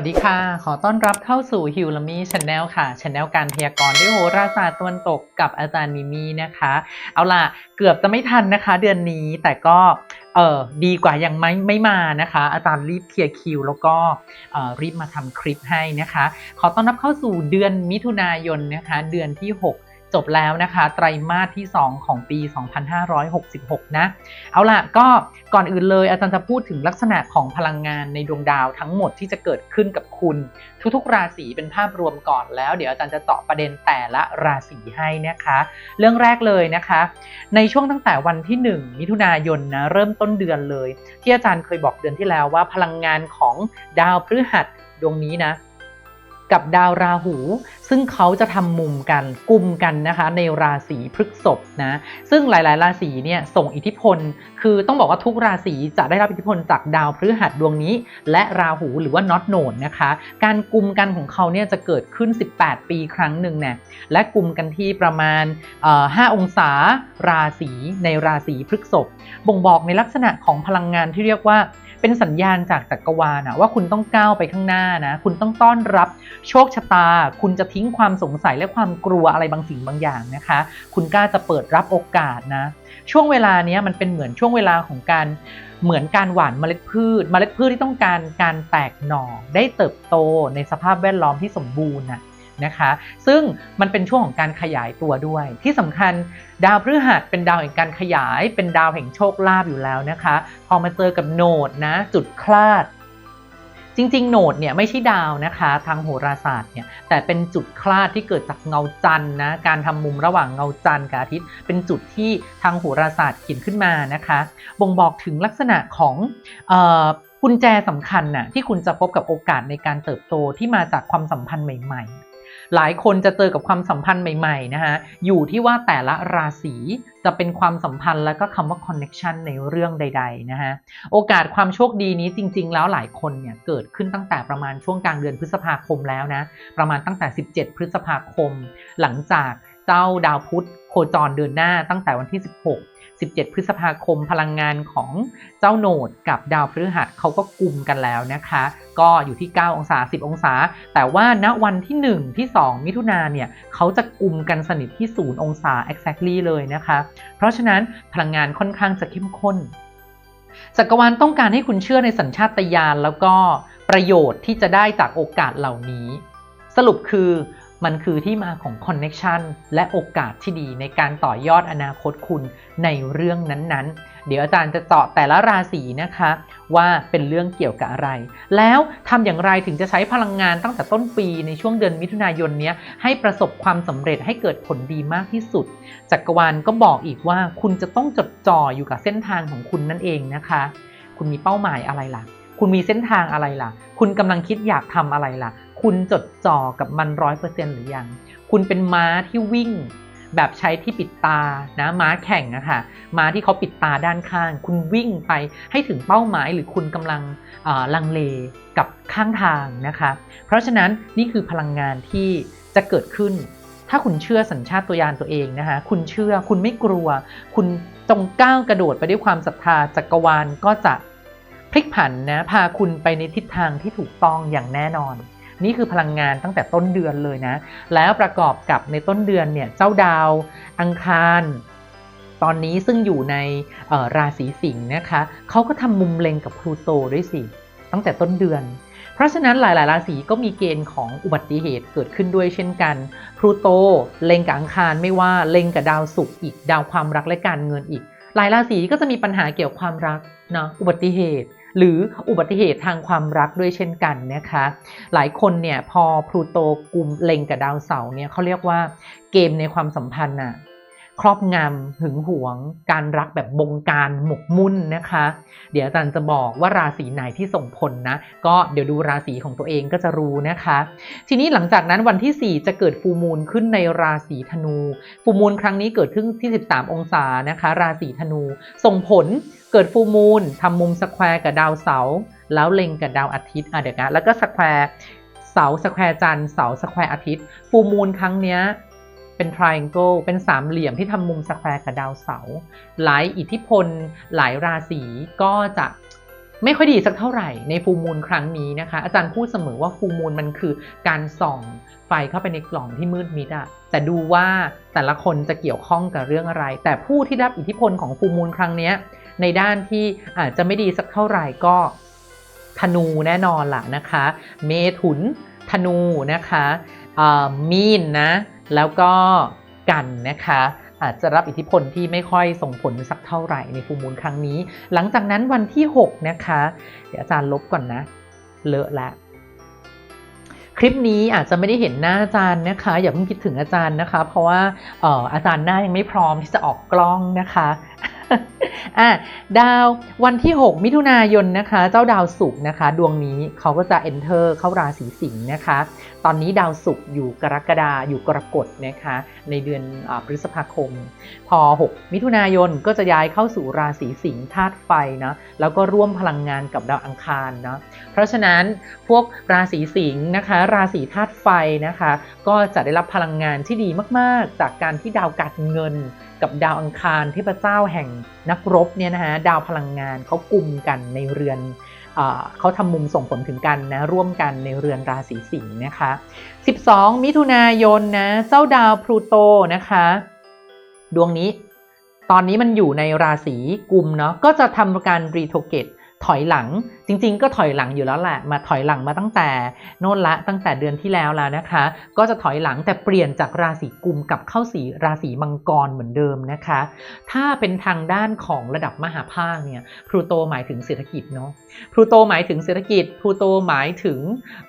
สวัสดีค่ะ ขอต้อนรับเข้าสู่ฮิวลามีชาแนลค่ะชาแนลการพยากรณ์ด้วยโหราศาสตร์ตะวันตกกับอาจารย์มิมี่นะคะ เอาล่ะ เกือบจะไม่ทันนะคะ เดือนนี้แต่ก็เออดีกว่ายังไม่ไม่มานะคะ อาจารย์รีบเคลียร์คิวแล้วก็เออรีบมาทำคลิปให้นะคะ ขอต้อนรับเข้าสู่เดือนมิถุนายนนะคะ เดือนที่ 6 จบแล้วนะคะไตรมาสที่ 2 ของปี 2566 นะ เอาล่ะก็ก่อนอื่นเลยอาจารย์จะพูดถึงลักษณะของพลังงานในดวงดาวทั้งหมดที่จะเกิดขึ้นกับคุณ ทุกๆ ราศีเป็นภาพรวมก่อนแล้ว เดี๋ยวอาจารย์จะเจาะประเด็นแต่ละราศีให้นะคะ เรื่องแรกเลยนะคะ ในช่วงตั้งแต่วันที่ 1 มิถุนายนนะเริ่มต้นเดือนเลย ที่อาจารย์เคยบอกเดือนที่แล้วว่าพลังงานของดาวพฤหัสดวงนี้นะ กับดาวราหู ซึ่งเขาจะทำมุมกันกลุ่มกันนะคะ ในราศีพฤษภนะซึ่งหลายๆ ราศีเนี่ยส่งอิทธิพล คือต้องบอกว่าทุกราศีจะได้รับอิทธิพลจากดาวพฤหัสดวงนี้ และราหูหรือว่าน็อตโนดนะคะ การกลุ่มกันของเขาเนี่ยจะเกิดขึ้น 18 ปีครั้งหนึ่งเนี่ยและกลุ่มกันที่ประมาณ 5 องศาราศีในราศีพฤษภบ่งบอกในลักษณะของพลังงานที่เรียกว่า เป็นสัญญาณจากจักรวาลนะว่าคุณต้องก้าวไปข้างหน้านะ คุณต้องต้อนรับโชคชะตา คุณจะทิ้งความสงสัยและความกลัวอะไรบางสิ่งบางอย่างนะคะ คุณกล้าจะเปิดรับโอกาสนะ ช่วงเวลานี้มันเป็นเหมือนช่วงเวลาของการเหมือนการหว่านเมล็ดพืช เมล็ดพืชที่ต้องการการแตกหน่อได้เติบโตในสภาพแวดล้อมที่สมบูรณ์นะ นะคะ ซึ่งมันเป็นช่วงของการขยายตัวด้วย ที่สำคัญดาวพฤหัสเป็นดาวแห่งการขยาย เป็นดาวแห่งโชคลาภอยู่แล้วนะคะ พอมาเจอกับโนดนะ จุดคลาด จริงๆ โนดเนี่ยไม่ใช่ดาวนะคะ ทางโหราศาสตร์เนี่ยแต่เป็นจุดคลาดที่เกิดจากเงาจันทร์นะการทำมุมระหว่างเงาจันทร์กับอาทิตย์ เป็นจุดที่ทางโหราศาสตร์เขียนขึ้นมานะคะ บ่งบอกถึงลักษณะของกุญแจสำคัญน่ะที่คุณจะพบกับโอกาสในการเติบโตที่มาจากความสัมพันธ์ใหม่ ๆ หลายคนจะเจอกับความสัมพันธ์ใหม่ๆนะคะอยู่ที่ว่าแต่ละราศีจะเป็นความสัมพันธ์แล้วก็คำว่า connection ในเรื่องใด ๆ นะคะโอกาสความโชคดีนี้จริง ๆ แล้วหลายคนเนี่ยเกิดขึ้นตั้งแต่ประมาณช่วงกลางเดือนพฤษภาคมแล้วนะ ประมาณตั้งแต่ 17 พฤษภาคม หลังจากเจ้าดาวพุธโคจรเดินหน้าตั้งแต่วันที่ 16 17 พฤษภาคมพลังงานของเจ้าโนดกับดาวพฤหัสเขาก็กลุ่มกันแล้วนะคะ ก็อยู่ที่ 9 องศา 10 องศา แต่ว่าณวันที่ 1 ที่ 2 มิถุนาเนี่ยเขาจะกลุ่มกันสนิทที่ 0 องศา exactly เลยนะคะ เพราะฉะนั้นพลังงานค่อนข้างจะเข้มข้นจักรวาลต้องการให้คุณเชื่อในสัญชาตญาณแล้วก็ประโยชน์ที่จะได้จากโอกาสเหล่านี้ สรุปคือ มันคือที่มาของคอนเน็ชันและโอกาสที่ดีในการต่อยอดอนาคตคุณในเรื่องนั้นๆ เดี๋ยวอาจารย์จะเจาะแต่ละราศีนะคะ ว่าเป็นเรื่องเกี่ยวกับอะไร แล้วทำอย่างไรถึงจะใช้พลังงานตั้งแต่ต้นปีในช่วงเดือนมิถุนายนนี้ให้ประสบความสำเร็จให้เกิดผลดีมากที่สุด จักรวาลก็บอกอีกว่าคุณจะต้องจดจ่ออยู่กับเส้นทางของคุณนั่นเองนะคะ คุณมีเป้าหมายอะไรล่ะ คุณมีเส้นทางอะไรล่ะ คุณกำลังคิดอยากทำอะไรล่ะ คุณจดจ่อกับมันร้อยเปอร์เซ็นต์หรือยัง คุณเป็นม้าที่วิ่ง แบบใช้ที่ปิดตานะม้าแข่งอะค่ะม้าที่เขาปิดตาด้านข้าง คุณวิ่งไปให้ถึงเป้าหมายหรือคุณกำลังลังเลกับข้างทางนะคะ เพราะฉะนั้นนี่คือพลังงานที่จะเกิดขึ้นถ้าคุณเชื่อสัญชาตญาณตัวเองนะคะ คุณเชื่อ คุณไม่กลัว คุณจงก้าวกระโดดไปด้วยความศรัทธาจักรวาลก็จะ พลิกผันนะพาคุณไปในทิศทางที่ถูกต้องอย่างแน่นอน นี่คือพลังงานตั้งแต่ต้นเดือนเลยนะ แล้วประกอบกับในต้นเดือนเนี่ยเจ้าดาว อังคาร ตอนนี้ซึ่งอยู่ในออราศีสิงห์นะคะเขาก็ทำมุมเล็งกับพลูโตด้วยสิ ตั้งแต่ต้นเดือน เพราะฉะนั้นหลาย ๆ ราศีก็มีเกณฑ์ของอุบัติเหตุเกิดขึ้นด้วยเช่นกันพลูโตเล็งกับอังคารไม่ว่าเล็งกับดาวศุกร์อีกดาวความรักและการเงินอีกหลายราศีก็จะมีปัญหาเกี่ยวกับความรักนะอุบัติเหตุ หรืออุบัติเหตุทางความรักด้วยเช่นกันนะคะ หลายคนเนี่ยพอพลูโตกุมเล็งกับดาวเสาร์เนี่ยเขาเรียกว่าเกมในความสัมพันธ์น่ะครอบงำหึงหวง การรักแบบบงการหมกมุ่นนะคะ เดี๋ยวอาจารย์จะบอกว่าราศีไหนที่ส่งผลนะ ก็เดี๋ยวดูราศีของตัวเองก็จะรู้นะคะ ทีนี้หลังจากนั้นวันที่ 4 จะเกิดฟูมูลขึ้นในราศีธนู ฟูมูลครั้งนี้เกิดขึ้นที่ 13 องศานะคะ ราศีธนูส่งผล เกิดฟูมูลทำมุมสแควร์กับดาวเสาร์แล้วเล็งกับดาวอาทิตย์อะเดี๋ยวนะแล้วก็สแควร์เสาสแควร์จันทร์เสาสแควร์อาทิตย์ฟูมูลครั้งเนี้ยเป็น triangle เป็นสามเหลี่ยมที่ทำมุมสแควร์กับดาวเสาร์หลายอิทธิพลหลายราศีก็จะไม่ค่อยดีสักเท่าไหร่ในฟูมูลครั้งนี้นะคะ อาจารย์พูดเสมอว่าฟูมูลมันคือการส่องไฟเข้าไปในกล่องที่มืดมิดอะแต่ดูว่าแต่ละคนจะเกี่ยวข้องกับเรื่องอะไร แต่ผู้ที่รับอิทธิพลของฟูมูลครั้งนี้ ในด้านที่อาจจะไม่ดีสักเท่าไหร่ก็ธนูแน่นอนล่ะนะคะ เมถุนธนูนะคะมีนนะแล้วก็กันนะคะอาจจะรับอิทธิพลที่ไม่ค่อยส่งผลสักเท่าไหร่ในฟูมูลครั้งนี้ หลังจากนั้นวันที่ 6 นะคะ เดี๋ยวอาจารย์ลบก่อนนะ เลอะละ คลิปนี้อาจจะไม่ได้เห็นหน้าอาจารย์นะคะ อย่าเพิ่งคิดถึงอาจารย์นะคะ เพราะว่าอาจารย์หน้ายังไม่พร้อมที่จะออกกล้องนะคะ อะดาววันที่ 6 มิถุนายนนะคะ เจ้าดาวศุกร์นะคะ ดวงนี้เขาก็จะ enter เข้าราศีสิงห์นะคะ ตอนนี้ดาวศุกร์อยู่กรกฎาอยู่กรกฎนะคะ ในเดือนอพฤษภาคม พอ 6 มิถุนายนก็จะย้ายเข้าสู่ราศีสิงห์ธาตุไฟนะแล้วก็ร่วมพลังงานกับดาวอังคารเนาะเพราะฉะนั้นพวกราศีสิงห์นะคะ ราศีธาตุไฟนะคะ ก็จะได้รับพลังงานที่ดีมาก ๆ จากการที่ดาวการเงิน กับดาวอังคารเทพเจ้าแห่งนักรบเนี่ยนะฮะดาวพลังงานเขากลุ่มกันในเรือนเขาทำมุมส่งผลถึงกันนะร่วมกันในเรือนราศีสิงห์นะคะ 12 มิถุนายนนะเจ้าดาวพลูโตนะคะ ดวงนี้ตอนนี้มันอยู่ในราศีกุมเนาะก็จะทำการรีโทเกต ถอยหลังจริงๆ ก็ถอยหลังอยู่แล้วแหละมาถอยหลังมาตั้งแต่โน่นละตั้งแต่เดือนที่แล้วแล้วนะคะ ก็จะถอยหลังแต่เปลี่ยนจากราศีกุมกับเข้าสีราศีมังกรเหมือนเดิมนะคะ ถ้าเป็นทางด้านของระดับมหาภาคเนี่ยพลูโตหมายถึงเศรษฐกิจเนาะพลูโตหมายถึงเศรษฐกิจพลูโตหมายถึง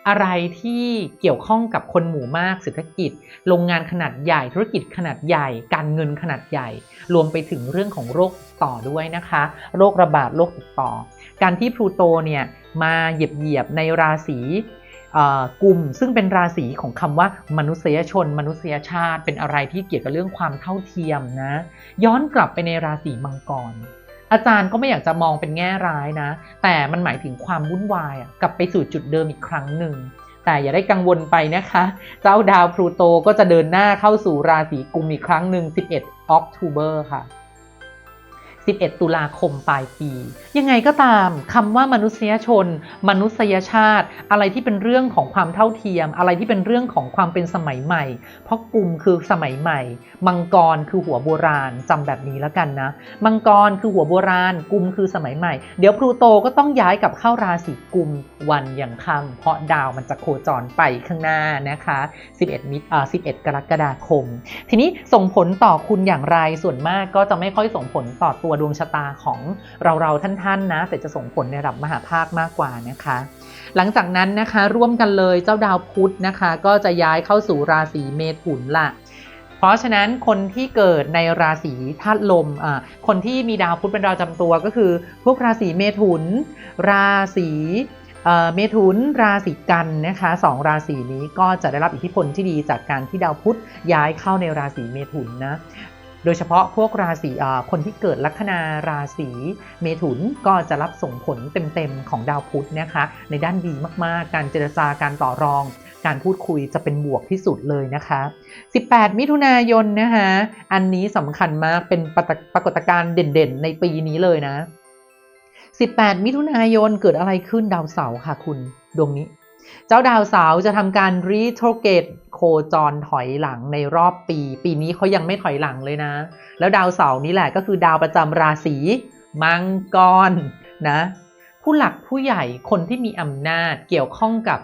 อะไรที่เกี่ยวข้องกับคนหมู่มากเศรษฐกิจ โรงงานขนาดใหญ่ธุรกิจขนาดใหญ่ การเงินขนาดใหญ่ รวมไปถึงเรื่องของโรคต่อด้วยนะคะ โรคระบาดโรคติดต่อ การที่พลูโตเนี่ยมาเหยียบเหยียบๆในราศีกลุ่มซึ่งเป็นราศีของคำว่ามนุษยชน มนุษยชาติเป็นอะไรที่เกี่ยวกับเรื่องความเท่าเทียมนะ ย้อนกลับไปในราศีมังกร อาจารย์ก็ไม่อยากจะมองเป็นแง่ร้ายนะ แต่มันหมายถึงความวุ่นวายกลับไปสู่จุดเดิมอีกครั้งหนึ่งแต่อย่าได้กังวลไปนะคะ เจ้าดาวพลูโตก็จะเดินหน้าเข้าสู่ราศีกุมอีกครั้งหนึ่ง11ออกทูเบอร์ค่ะ 11 ตุลาคมปลายปี ยังไงก็ตามคำว่ามนุษยชน มนุษยชาติ อะไรที่เป็นเรื่องของความเท่าเทียม อะไรที่เป็นเรื่องของความเป็นสมัยใหม่ เพราะกลุ่มคือสมัยใหม่ มังกรคือหัวโบราณจำแบบนี้แล้วกันนะ มังกรคือหัวโบราณกลุ่มคือสมัยใหม่ เดี๋ยวพลูโตก็ต้องย้ายกลับเข้าราศีกุมวันอย่างค่ำเพราะดาวมันจะโคจรไปข้างหน้านะคะ 11 มิถุอ่า11 กรกฎาคม ทีนี้ส่งผลต่อคุณอย่างไรส่วนมากก็จะไม่ค่อยส่งผลต่อตัวดวงชะตาของเราเราๆท่านๆนะแต่จะส่งผลในระดับมหาภาคมากกว่านะคะ หลังจากนั้นนะคะร่วมกันเลยเจ้าดาวพุธนะคะ ก็จะย้ายเข้าสู่ราศีเมถุนละเพราะฉะนั้นคนที่เกิดในราศีธาตุลมอ่าคนที่มีดาวพุธเป็นดาวจำตัวก็คือ พวกราศีเมถุน ราศีเมถุน ราศีกันนะคะสองราศีนี้ก็จะได้รับอิทธิพลที่ดีจากการที่ดาวพุธย้ายเข้าในราศีเมถุนนะ โดยเฉพาะพวกราศีคนที่เกิดลัคนาราศีเมถุนก็จะรับส่งผลเต็มๆของดาวพุธนะคะ ในด้านดีมากๆ การเจรจาการต่อรอง การพูดคุยจะเป็นบวกที่สุดเลยนะคะ 18 มิถุนายนนะคะอันนี้สำคัญมากเป็นปรากฏการณ์เด่นๆ ในปีนี้เลยนะ 18 มิถุนายนเกิดอะไรขึ้นดาวเสาร์ค่ะคุณดวงนี้ เจ้าดาวเสาร์จะทำการรีโทรเกต จรถอยหลังในรอบปี ปีนี้เขายังไม่ถอยหลังเลยนะ แล้วดาวเสาร์นี้แหละก็คือดาวประจำราศีมังกรนะผู้หลักผู้ใหญ่คนที่มีอำนาจเกี่ยวข้องกับ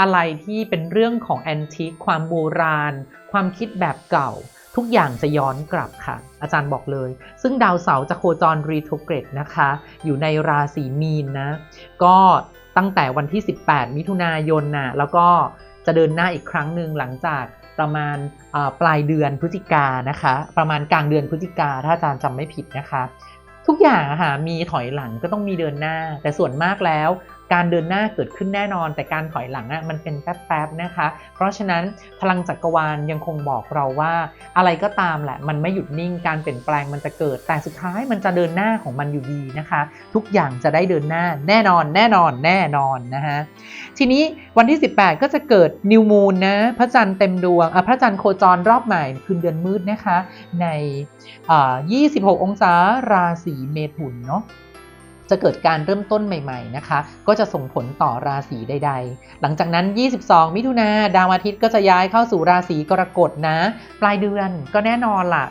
อะไรที่เป็นเรื่องของแอนทิคความโบราณ ความคิดแบบเก่า ทุกอย่างจะย้อนกลับค่ะ อาจารย์บอกเลย ซึ่งดาวเสาร์จะโคจรรีโทรเกรดนะคะ อยู่ในราศีมีนนะ ก็ตั้งแต่วันที่ 18 มิถุนายนน่ะแล้วก็ จะเดินหน้าอีกครั้งหนึ่งหลังจากประมาณปลายเดือนพฤศจิกานะคะ ประมาณกลางเดือนพฤศจิกาถ้าอาจารย์จำไม่ผิดนะคะ ทุกอย่างอะค่ะมีถอยหลังก็ต้องมีเดินหน้า แต่ส่วนมากแล้ว การเดินหน้าเกิดขึ้นแน่นอน แต่การถอยหลังอะมันเป็นแป๊บๆนะคะ เพราะฉะนั้นพลังจักรวาลยังคงบอกเราว่า อะไรก็ตามแหละ มันไม่หยุดนิ่งการเปลี่ยนแปลงมันจะเกิด แต่สุดท้ายมันจะเดินหน้าของมันอยู่ดีนะคะ ทุกอย่างจะได้เดินหน้าแน่นอน แน่นอน แน่นอนนะคะ ทีนี้วันที่ 18 ก็จะเกิดนิวมูนนะพระจันทร์เต็มดวงอะพระจันทร์โคจรรอบใหม่คืนเดือนมืดนะคะ ในอ่า26 องศาราศีเมถุนเนาะ จะเกิดการเริ่มต้นใหม่ๆนะคะ ก็จะส่งผลต่อราศีใด ๆ หลังจากนั้น 22 มิถุนาดาวอาทิตย์ก็จะย้ายเข้าสู่ราศีกรกฎนะ ปลายเดือนก็แน่นอนล่ะ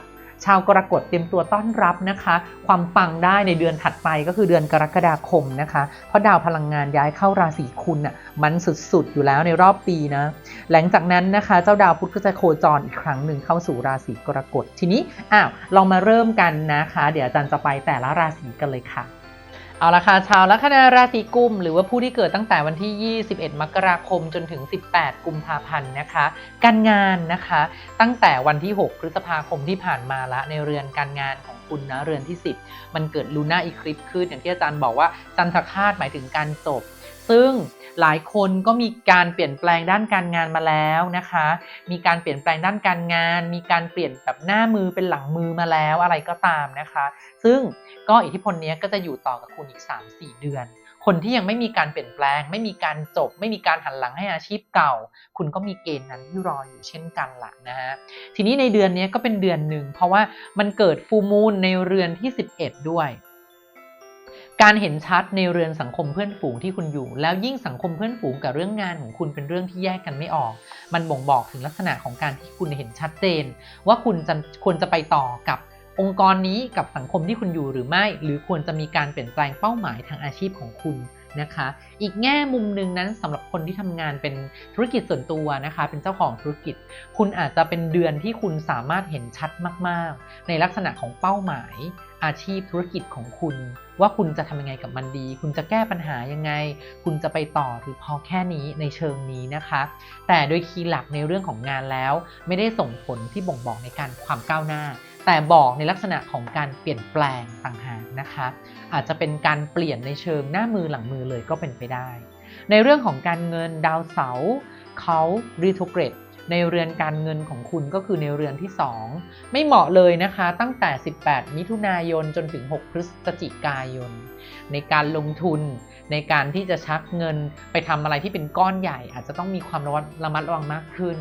ชาวกรกฎเตรียมตัวต้อนรับนะคะ ความปังได้ในเดือนถัดไปก็คือเดือนกรกฎาคมนะคะ เพราะดาวพลังงานย้ายเข้าราศีคุณน่ะมันสุดๆอยู่แล้วในรอบปีนะ หลังจากนั้นนะคะ เจ้าดาวพุธก็จะโคจรอีกครั้งหนึ่งเข้าสู่ราศีกรกฎทีนี้อ้าวเรามาเริ่มกันนะคะ เดี๋ยวอาจารย์จะไปแต่ละราศีกันเลยค่ะ เอาละค่ะชาวลัคนาราศีกุม หรือว่าผู้ที่เกิดตั้งแต่วันที่ 21 มกราคมจนถึง 18 กุมภาพันธ์นะคะ การงานนะคะ ตั้งแต่วันที่ 6 พฤษภาคมที่ผ่านมาละในเรือนการงานของคุณนะเรือนที่ 10 มันเกิดลูน่าอีคลิปขึ้นอย่างที่อาจารย์บอกว่าจันทคาตหมายถึงการจบ ซึ่งหลายคนก็มีการเปลี่ยนแปลงด้านการงานมาแล้วนะคะ มีการเปลี่ยนแปลงด้านการงาน มีการเปลี่ยนแบบหน้ามือเป็นหลังมือมาแล้วอะไรก็ตามนะคะ ซึ่งก็อิทธิพลนี้ก็จะอยู่ต่อกับคุณอีก 3-4 เดือน คนที่ยังไม่มีการเปลี่ยนแปลง ไม่มีการจบ ไม่มีการหันหลังให้อาชีพเก่า คุณก็มีเกณฑ์นั้นที่รออยู่เช่นกันละนะฮะทีนี้ในเดือนนี้ก็เป็นเดือนหนึ่งเพราะว่ามันเกิดฟูมูลในเรือนที่ 11 ด้วย การเห็นชัดในเรือนสังคมเพื่อนฝูงที่คุณอยู่ แล้วยิ่งสังคมเพื่อนฝูงกับเรื่องงานของคุณเป็นเรื่องที่แยกกันไม่ออก มันบ่งบอกถึงลักษณะของการที่คุณเห็นชัดเจน ว่าคุณจะควรจะไปต่อกับองค์กรนี้กับสังคมที่คุณอยู่หรือไม่ หรือควรจะมีการเปลี่ยนแปลงเป้าหมายทางอาชีพของคุณ นะคะ อีกแง่มุมหนึ่งนั้นสำหรับคนที่ทำงานเป็นธุรกิจส่วนตัวนะคะ เป็นเจ้าของธุรกิจ คุณอาจจะเป็นเดือนที่คุณสามารถเห็นชัดมาก ๆ ในลักษณะของเป้าหมาย อาชีพธุรกิจของคุณ ว่าคุณจะทำยังไงกับมันดี คุณจะแก้ปัญหายังไง คุณจะไปต่อหรือพอแค่นี้ในเชิงนี้นะคะ แต่โดยคีย์หลักในเรื่องของงานแล้ว ไม่ได้ส่งผลที่บ่งบอกในการความก้าวหน้า แต่บอกในลักษณะของการเปลี่ยนแปลงต่างหากนะคะอาจจะเป็นการเปลี่ยนในเชิงหน้ามือหลังมือเลยก็เป็นไปได้ ในเรื่องของการเงินดาวเสาร์เขารีโทเกรดในเรือนการเงินของคุณก็คือในเรือนที่ 2 ไม่เหมาะเลยนะคะ ตั้งแต่ 18 มิถุนายนจนถึง 6 พฤศจิกายน ในการลงทุน ในการที่จะชักเงินไปทำอะไรที่เป็นก้อนใหญ่ อาจจะต้องมีความระมัดระวังมากขึ้น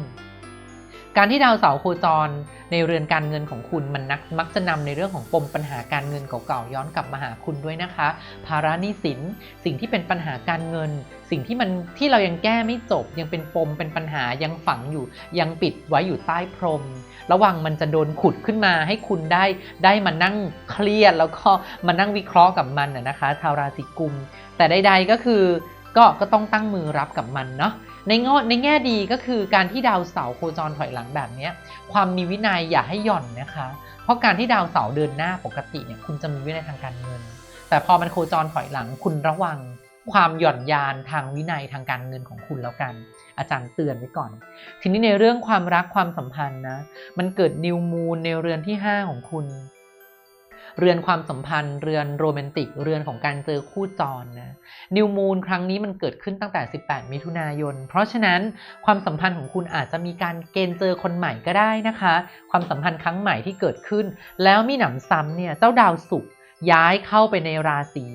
การที่ดาวเสาโคจรในเรือนการเงินของคุณมันนักมักจะนำในเรื่องของปมปัญหาการเงินเก่าๆย้อนกลับมาหาคุณด้วยนะคะ ภาระหนี้สิน สิ่งที่เป็นปัญหาการเงิน สิ่งที่มันที่เรายังแก้ไม่จบ ยังเป็นปมเป็นปัญหายังฝังอยู่ ยังปิดไว้อยู่ใต้พรม ระวังมันจะโดนขุดขึ้นมาให้คุณได้ได้มานั่งเครียดแล้วก็มานั่งวิเคราะห์กับมันนะนะคะ ชาวราศีกุม แต่ใดๆก็คือก็ก็ต้องตั้งมือรับกับมันเนาะ ในงอในแง่ดีก็คือการที่ดาวเสาร์โคจรถอยหลังแบบนี้ความมีวินัยอย่าให้หย่อนนะคะ เพราะการที่ดาวเสาร์เดินหน้าปกติเนี่ยคุณจะมีวินัยทางการเงิน แต่พอมันโคจรถอยหลังคุณระวัง ความหย่อนยานทางวินัยทางการเงินของคุณแล้วกัน อาจารย์เตือนไว้ก่อน ทีนี้ในเรื่องความรักความสัมพันธ์นะมันเกิดนิวมูนในเรือนที่ 5 ของคุณ เรือนความสัมพันธ์ เรือนโรแมนติก เรือนของการเจอคู่จรนะนิวมูนครั้งนี้มันเกิดขึ้นตั้งแต่ 18 มิถุนายน เพราะฉะนั้นความสัมพันธ์ของคุณอาจจะมีการเกณฑ์เจอคนใหม่ก็ได้นะคะ ความสัมพันธ์ครั้งใหม่ที่เกิดขึ้น แล้วมีหนำซ้ำเนี่ยเจ้าดาวศุกร์ย้ายเข้าไปในราศี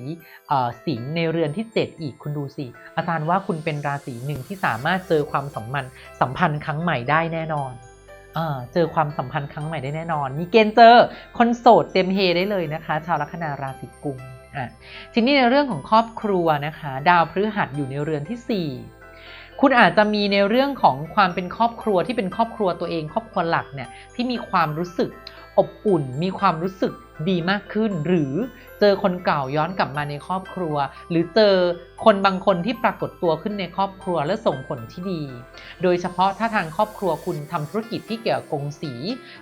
สิงห์ในเรือนที่ 7 อีกคุณดูสิ อาจารย์ว่าคุณเป็นราศีหนึ่งที่สามารถเจอความสัมพันธ์สัมพันธ์ครั้งใหม่ได้แน่นอน เจอความสัมพันธ์ครั้งใหม่ได้แน่นอน มีเกณฑ์เจอคนโสดเต็มเฮได้เลยนะคะ ชาวลัคนาราศีกุมอะทีนี้ในเรื่องของครอบครัวนะคะ ดาวพฤหัสอยู่ในเรือนที่ 4 คุณอาจจะมีในเรื่องของความเป็นครอบครัวที่เป็นครอบครัวตัวเอง ครอบครัวหลักเนี่ยที่มีความรู้สึกอบอุ่น มีความรู้สึกดีมากขึ้น หรือเจอคนเก่าย้อนกลับมาในครอบครัว หรือเจอคนบางคนที่ปรากฏตัวขึ้นในครอบครัวและส่งผลที่ดี โดยเฉพาะถ้าทางครอบครัวคุณทำธุรกิจที่เกี่ยวกับกงสี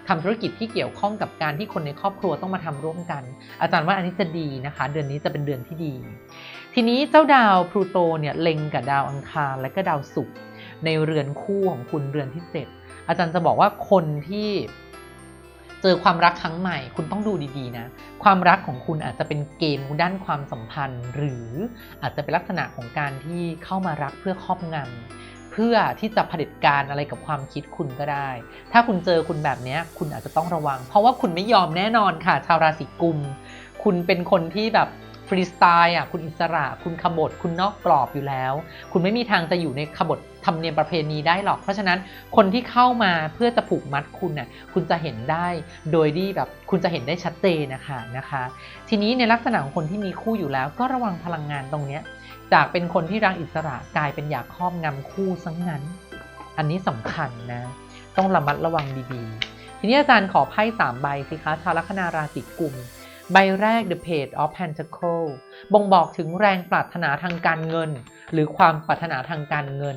ทำธุรกิจที่เกี่ยวข้องกับการที่คนในครอบครัวต้องมาทำร่วมกัน อาจารย์ว่าอันนี้จะดีนะคะ เดือนนี้จะเป็นเดือนที่ดี ทีนี้เจ้าดาวพลูโตเนี่ยเล็งกับดาวอังคารและก็ดาวศุกร์ในเรือนคู่ของคุณเรือนที่เจ็ดอาจารย์จะบอกว่าคนที่ เจอความรักครั้งใหม่ คุณต้องดูดีๆนะ ความรักของคุณอาจจะเป็นเกมด้านความสัมพันธ์ หรืออาจจะเป็นลักษณะของการที่เข้ามารักเพื่อครอบงำเพื่อที่จะเผด็จการอะไรกับความคิดคุณก็ได้ ถ้าคุณเจอคุณแบบนี้คุณอาจจะต้องระวัง เพราะว่าคุณไม่ยอมแน่นอนค่ะ ชาวราศีกุม คุณเป็นคนที่แบบ ฟรีสไตล์อะคุณอิสระ คุณขบฏคุณนอกกรอบอยู่แล้ว คุณไม่มีทางจะอยู่ในขบฏธรรมเนียมประเพณีได้หรอก เพราะฉะนั้นคนที่เข้ามาเพื่อจะผูกมัดคุณน่ะคุณจะเห็นได้โดยที่แบบคุณจะเห็นได้ชัดเจนนะคะนะคะ ทีนี้ในลักษณะของคนที่มีคู่อยู่แล้ว ก็ระวังพลังงานตรงเนี้ยจากเป็นคนที่รักอิสระกลายเป็นอยากครอบงำคู่ซะงนั้น อันนี้สำคัญนะ ต้องระมัดระวังดีๆ ทีนี้อาจารย์ขอไพ่สามใบสิคะชาวลัคนาราศีกุม ใบแรก The Page of Pentacles บ่งบอกถึงแรงปรารถนาทางการเงิน หรือความปรารถนาทางการเงิน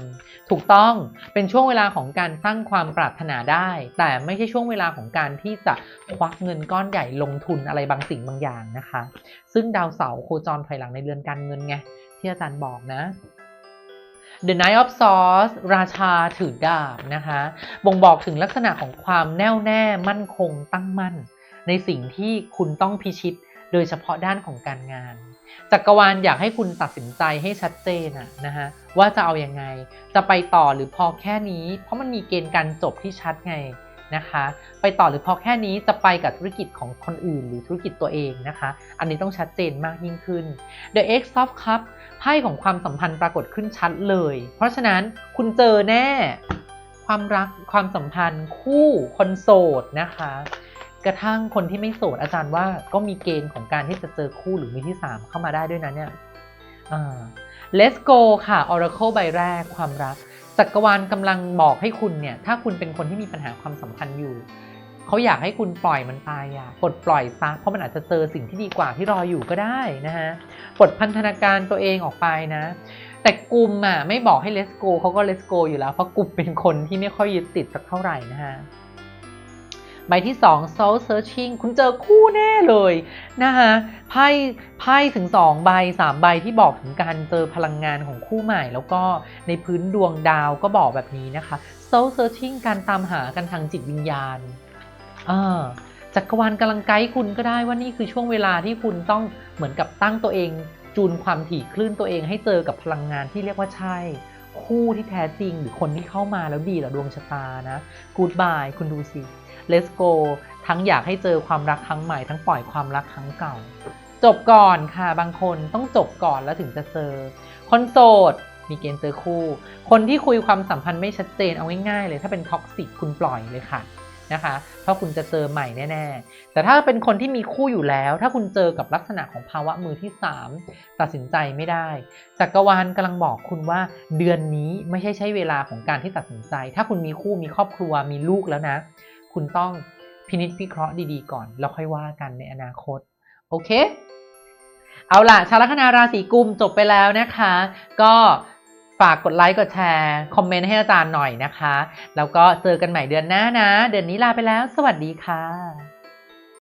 ถูกต้องเป็นช่วงเวลาของการสร้างความปรารถนาได้ แต่ไม่ใช่ช่วงเวลาของการที่จะควักเงินก้อนใหญ่ลงทุนอะไรบางสิ่งบางอย่างนะคะ ซึ่งดาวเสาร์โคจรถอยหลังในเรือนการเงินไงที่อาจารย์บอกนะ The Knight of Swords ราชาถือดาบนะคะ บ่งบอกถึงลักษณะของความแน่วแน่มั่นคงตั้งมั่น ในสิ่งที่คุณต้องพิชิตโดยเฉพาะด้านของการงาน จักรวาลอยากให้คุณตัดสินใจให้ชัดเจนอะนะฮะว่าจะเอาอยัางไง จะไปต่อหรือพอแค่นี้ เพราะมันมีเกณฑ์การจบที่ชัดไงนะคะ ไปต่อหรือพอแค่นี้จะไปกับธุรกิจของคนอื่น หรือธุรกิจตัวเองนะคะ อันนี้ต้องชัด j นมากยิ่งขึ้น The X of Cup ไพ่ของความสัมพันธ์ปรากฏขึ้นชัดเลย เพราะฉะนั้นคุณเจอแน่ ความรักความสัมพันธ์คู่คนโสดนะคะ กระทั่งคนที่ไม่โสดอาจารย์ว่าก็มีเกณฑ์ของการที่จะเจอคู่หรือมือที่ 3 เข้ามาได้ด้วยนะเนี่ย Let's go ค่ะ Oracle ใบแรกความรักจักรวาลกำลังบอกให้คุณเนี่ย ถ้าคุณเป็นคนที่มีปัญหาความสัมพันธ์อยู่ เขาอยากให้คุณปล่อยมันไปอะปลดปล่อยซะเพราะมันอาจจะเจอสิ่งที่ดีกว่าที่รออยู่ก็ได้นะฮะปลดพันธนาการตัวเองออกไปนะ แต่กลุ่มอะไม่บอกให้ let's go เขาก็ let's go อยู่แล้วเพราะกลุ่มเป็นคนที่ไม่ค่อยยึดติดสักเท่าไหร่นะฮะ ใบที่ 2 soul searching คุณเจอคู่แน่เลยนะคะไพ่ไพ่ถึง 2 ใบ 3 ใบที่บอกถึงการเจอพลังงานของคู่ใหม่ แล้วก็ในพื้นดวงดาวก็บอกแบบนี้นะคะ soul searching การตามหากันทางจิตวิญญาณอ่าจักรวาลกำลังไกด์คุณก็ได้ว่านี่คือช่วงเวลาที่คุณต้องเหมือนกับตั้งตัวเอง จูนความถี่คลื่นตัวเองให้เจอกับพลังงานที่เรียกว่าใช่ คู่ที่แท้จริงหรือคนที่เข้ามาแล้วดีต่อดวงชะตานะ Goodbye คุณดูสิ Let's go ทั้งอยากให้เจอความรักครั้งใหม่ทั้งปล่อยความรักครั้งเก่า จบก่อนค่ะบางคนต้องจบก่อนแล้วถึงจะเจอ คนโสดมีเกณฑ์เจอคู่ คนที่คุยความสัมพันธ์ไม่ชัดเจนเอาง่ายๆเลย ถ้าเป็นท็อกซิกคุณปล่อยเลยค่ะนะคะเพราะคุณจะเจอใหม่แน่ๆ แต่ถ้าเป็นคนที่มีคู่อยู่แล้ว ถ้าคุณเจอกับลักษณะของภาวะมือที่ 3 ตัดสินใจไม่ได้ จักรวาลกำลังบอกคุณว่า เดือนนี้ไม่ใช่ใช้เวลาของการที่ตัดสินใจ ถ้าคุณมีคู่มีครอบครัวมีลูกแล้วนะ คุณต้องพินิจพิเคราะห์ดีๆก่อน แล้วค่อยว่ากันในอนาคต โอเค เอาล่ะ ชาวลัคนาราศีกุมจบไปแล้วนะคะ ก็ฝากกดไลค์กดแชร์ คอมเมนต์ให้อาจารย์หน่อยนะคะ แล้วก็เจอกันใหม่เดือนหน้านะ เดือนนี้ลาไปแล้ว สวัสดีค่ะ